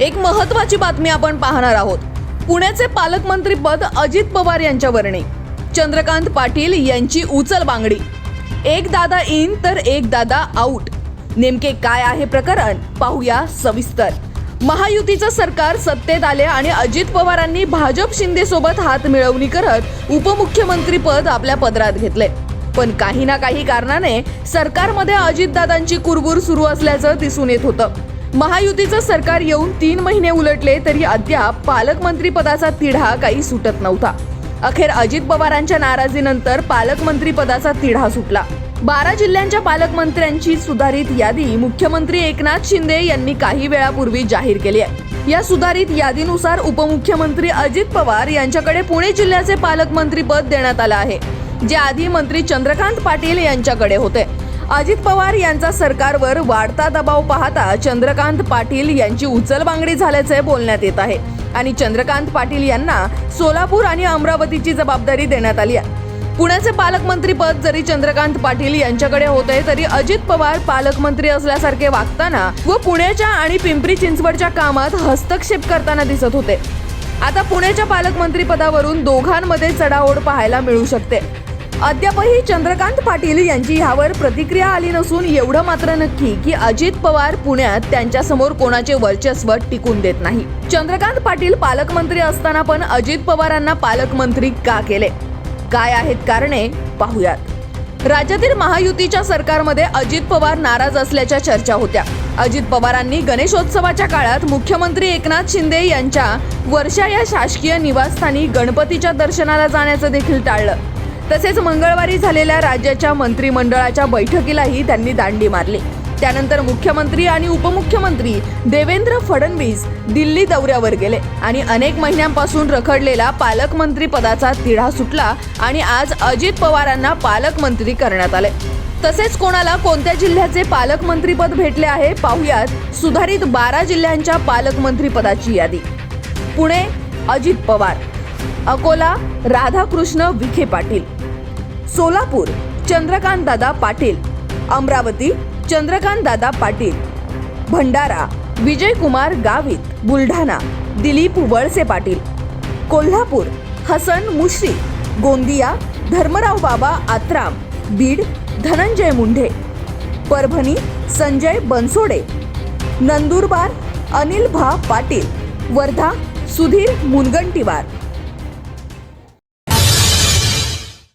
एक महत्वाची बातमी आपण पाहणार आहोत. पुण्याचे पालकमंत्री पद अजित पवार यांच्या चंद्रकांत पाटील यांची उचल बांगडी. एक दादा इन तर एक दादा आऊट. नेमके काय आहे प्रकरण? पाहूया सविस्तर. महायुतीचं सरकार सत्तेत आले आणि अजित पवारांनी भाजप शिंदे सोबत हात मिळवणी करत उपमुख्यमंत्री पद आपल्या पदरात घेतले. पण काही ना काही कारणाने सरकारमध्ये अजितदादांची कुरबूर सुरू असल्याचं दिसून येत होतं. महायुतीचं सरकार येऊन तीन महिने उलटले तरी अद्याप पालकमंत्रीपदाचा तिढा काही सुटत नव्हता. अखेर अजित पवारांच्या नाराजीनंतर पालकमंत्रीपदाचा तिढा सुटला. बारा जिल्ह्यांच्या पालकमंत्र्यांची सुधारित यादी मुख्यमंत्री एकनाथ शिंदे यांनी काही वेळापूर्वी जाहीर केली आहे. या सुधारित यादीनुसार उपमुख्यमंत्री अजित पवार यांच्याकडे पुणे जिल्ह्याचे पालकमंत्री पद देण्यात आलं आहे जे आधी मंत्री चंद्रकांत पाटील यांच्याकडे होते. अजित पवार यांचा सरकारवर वाढता दबाव पाहता चंद्रकांत पाटील यांची उचलबांगडी झाल्याचे बोलण्यात येत आहे. आणि चंद्रकांत पाटील यांना सोलापूर आणि अमरावतीची जबाबदारी देण्यात आली आहे. पुण्याचे पालकमंत्री पद जरी चंद्रकांत पाटील यांच्याकडे होते तरी अजित पवार पालकमंत्री असल्यासारखे वागताना व पुण्याच्या आणि पिंपरी चिंचवडच्या कामात हस्तक्षेप करताना दिसत होते. आता पुण्याच्या पालकमंत्री पदावरून दोघांमध्ये चढाओढ पाहायला मिळू शकते. अद्यापही चंद्रकांत पाटील यांची ह्यावर प्रतिक्रिया आली नसून एवढं मात्र नक्की की अजित पवार पुण्यात त्यांच्यासमोर कोणाचे वर्चस्व टिकून देत नाही. चंद्रकांत पाटील पालकमंत्री असताना पण अजित पवारांना पालकमंत्री का केले? काय आहेत कारणे? पाहूयात. राज्यातील महायुतीच्या सरकारमध्ये अजित पवार नाराज असल्याच्या चर्चा होत्या. अजित पवारांनी गणेशोत्सवाच्या काळात मुख्यमंत्री एकनाथ शिंदे यांच्या वर्षा या शासकीय निवासस्थानी गणपतीच्या दर्शनाला जाण्याचं देखील टाळलं. तसेच मंगळवारी झालेल्या राज्याच्या मंत्रिमंडळाच्या बैठकीलाही त्यांनी दांडी मारली. त्यानंतर मुख्यमंत्री आणि उपमुख्यमंत्री देवेंद्र फडणवीस दिल्ली दौऱ्यावर गेले आणि अनेक महिन्यांपासून रखडलेला पालकमंत्री पदाचा तिढा सुटला आणि आज अजित पवारांना पालकमंत्री करण्यात आले. तसेच कोणाला कोणत्या जिल्ह्याचे पालकमंत्रीपद भेटले आहे पाहुयात सुधारित बारा जिल्ह्यांच्या पालकमंत्रीपदाची यादी. पुणे अजित पवार. अकोला राधाकृष्ण विखे पाटील. सोलापूर चंद्रकांत दादा पाटील. अमरावती चंद्रकांत दादा पाटील. भंडारा विजयकुमार गावित बुलढाणा दिलीप वळसे पाटील. कोल्हापूर हसन मुश्री गोंदिया धर्मराव बाबा आत्राम बीड धनंजय मुंढे. परभणी संजय बनसोडे. नंदुरबार अनिल भा पाटील. वर्धा सुधीर मुनगंटीवार.